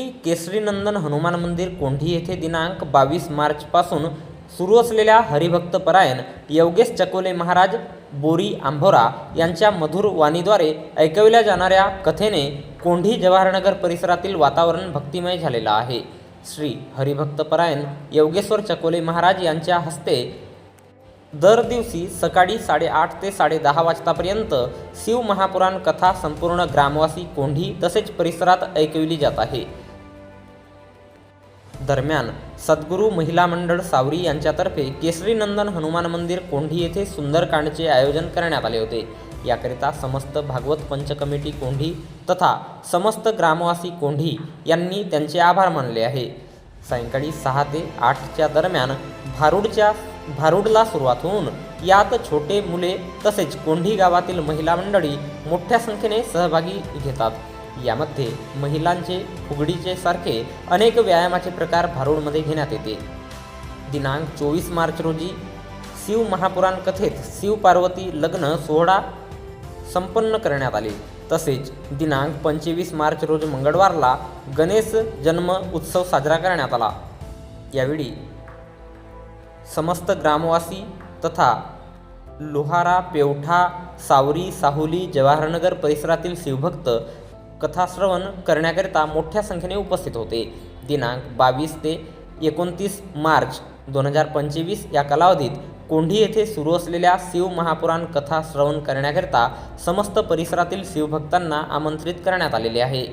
श्री केसरीनंदन हनुमान मंदिर कोंढी येथे दिनांक बावीस मार्चपासून सुरू असलेल्या हरिभक्तपरायण योगेश चकोले महाराज बोरी आंभोरा यांच्या मधुर वाणीद्वारे ऐकविल्या जाणाऱ्या कथेने कोंढी जवाहरनगर परिसरातील वातावरण भक्तिमय झालेलं आहे. श्री हरिभक्तपरायण योगेश्वर चकोले महाराज यांच्या हस्ते दर दिवशी सकाळी साडेआठ ते साडेदहा वाजतापर्यंत शिव महापुराण कथा संपूर्ण ग्रामवासी कोंढी तसेच परिसरात ऐकविली जात आहे. दरम्यान सद्गुरू महिला मंडळ सावरी यांच्यातर्फे केसरीनंदन हनुमान मंदिर कोंढी येथे सुंदरकांडचे आयोजन करण्यात आले होते. याकरिता समस्त भागवत पंच कमिटी कोंढी तथा समस्त ग्रामवासी कोंढी यांनी त्यांचे आभार मानले आहे. सायंकाळी सहा ते आठच्या दरम्यान भारूडच्या भारूडला सुरुवात होऊन यात छोटे मुले तसेच कोंढी गावातील महिला मंडळी मोठ्या संख्येने सहभागी घेतात. यामध्ये महिलांचे फुगडीचे सारखे अनेक व्यायामाचे प्रकार भारूडमध्ये घेण्यात येते. दिनांक चोवीस मार्च रोजी शिव महापुराण कथेत शिव पार्वती लग्न सोहळा संपन्न करण्यात आले. तसेच दिनांक पंचवीस मार्च रोजी मंगळवारला गणेश जन्म उत्सव साजरा करण्यात आला. यावेळी समस्त ग्रामवासी तथा लोहारा पेवठा सावरी साहुली जवाहरनगर परिसरातील शिवभक्त कथाश्रवण करण्याकरिता मोठ्या संख्येने उपस्थित होते. दिनांक बावीस ते एकोणतीस मार्च दोन हजार पंचवीस या कालावधीत कोंढी येथे सुरू असलेल्या शिव महापुराण कथा श्रवण करण्याकरिता समस्त परिसरातील शिवभक्तांना आमंत्रित करण्यात आलेले आहे.